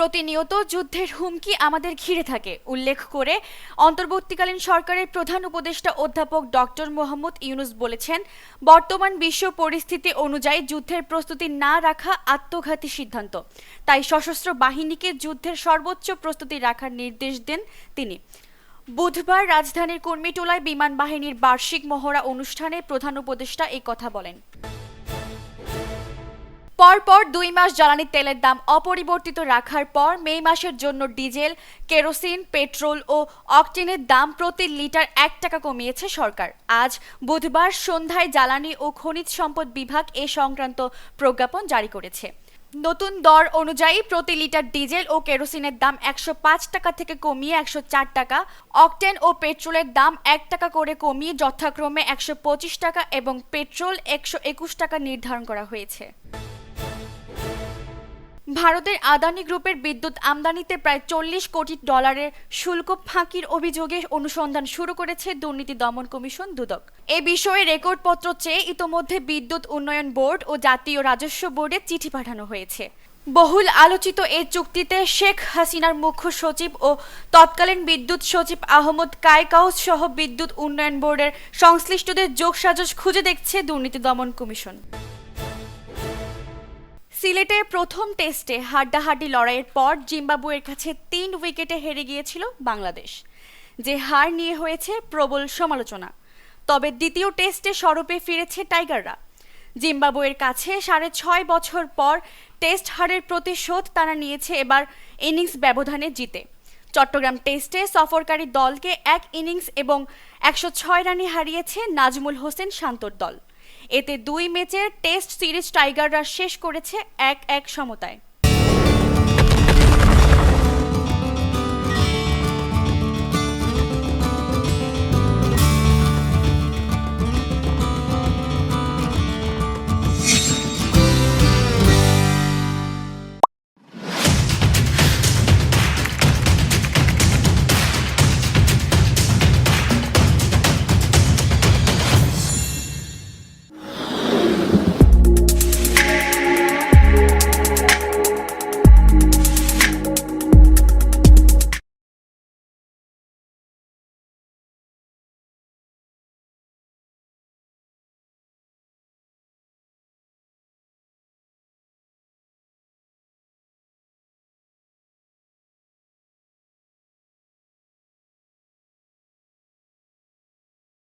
প্রতিনিয়ত যুদ্ধের হুমকি আমাদের ঘিরে থাকে, উল্লেখ করে অন্তর্বর্তীকালীন সরকারের প্রধান উপদেষ্টা অধ্যাপক ডক্টর মোহাম্মদ ইউনুস বলেছেন, বর্তমান বিশ্ব পরিস্থিতি অনুযায়ী যুদ্ধের প্রস্তুতি না রাখা আত্মঘাতী সিদ্ধান্ত। তাই সশস্ত্র বাহিনীকে যুদ্ধের সর্বোচ্চ প্রস্তুতি রাখার নির্দেশ দেন তিনি। বুধবার রাজধানীর কর্মীটোলায় বিমান বাহিনীর বার্ষিক মহড়া অনুষ্ঠানে প্রধান উপদেষ্টা এই কথা বলেন। পরপর দুই মাস জ্বালানি তেলের দাম অপরিবর্তিত রাখার পর মে মাসের জন্য ডিজেল, কেরোসিন, পেট্রোল ও অকটেনের দাম প্রতি লিটার এক টাকা কমিয়েছে সরকার। আজ বুধবার সন্ধ্যায় জ্বালানি ও খনিজ সম্পদ বিভাগ এ সংক্রান্ত প্রজ্ঞাপন জারি করেছে। নতুন দর অনুযায়ী প্রতি লিটার ডিজেল ও কেরোসিনের দাম একশো পাঁচ টাকা থেকে কমিয়ে একশো চার টাকা অকটেন ও পেট্রোলের দাম এক টাকা করে কমিয়ে যথাক্রমে একশো পঁচিশ টাকা এবং পেট্রোল একশো একুশ টাকা নির্ধারণ করা হয়েছে। ভারতের আদানি গ্রুপের বিদ্যুৎ আমদানিতে প্রায় চল্লিশ কোটি ডলারের শুল্ক ফাঁকির অভিযোগে অনুসন্ধান শুরু করেছে দুর্নীতি দমন কমিশন দুদক। এ বিষয়ে রেকর্ডপত্র চেয়ে ইতোমধ্যে বিদ্যুৎ উন্নয়ন বোর্ড ও জাতীয় রাজস্ব বোর্ডে চিঠি পাঠানো হয়েছে। বহুল আলোচিত এই চুক্তিতে শেখ হাসিনার মুখ্য সচিব ও তৎকালীন বিদ্যুৎ সচিব আহমদ কায়কাউস সহ বিদ্যুৎ উন্নয়ন বোর্ডের সংশ্লিষ্টদের যোগসাজশ খুঁজে দেখছে দুর্নীতি দমন কমিশন। সিলেটে প্রথম টেস্টে হাড্ডাহাড্ডি লড়াইয়ের পর জিম্বাবুয়ের কাছে তিন উইকেটে হেরে গিয়েছিল বাংলাদেশ। যে হার নিয়ে হয়েছে প্রবল সমালোচনা। তবে দ্বিতীয় টেস্টে স্বরূপে ফিরেছে টাইগাররা। জিম্বাবুয়ের কাছে সাড়ে ছয় বছর পর টেস্ট হারের প্রতিশোধ তারা নিয়েছে এবার ইনিংস ব্যবধানে জিতে। চট্টগ্রাম টেস্টে সফরকারী দলকে এক ইনিংস এবং একশো ছয় রানে হারিয়েছে নাজমুল হোসেন শান্তর দল। এতে দুই ম্যাচের টেস্ট সিরিজ টাইগাররা শেষ করেছে এক এক সমতায়।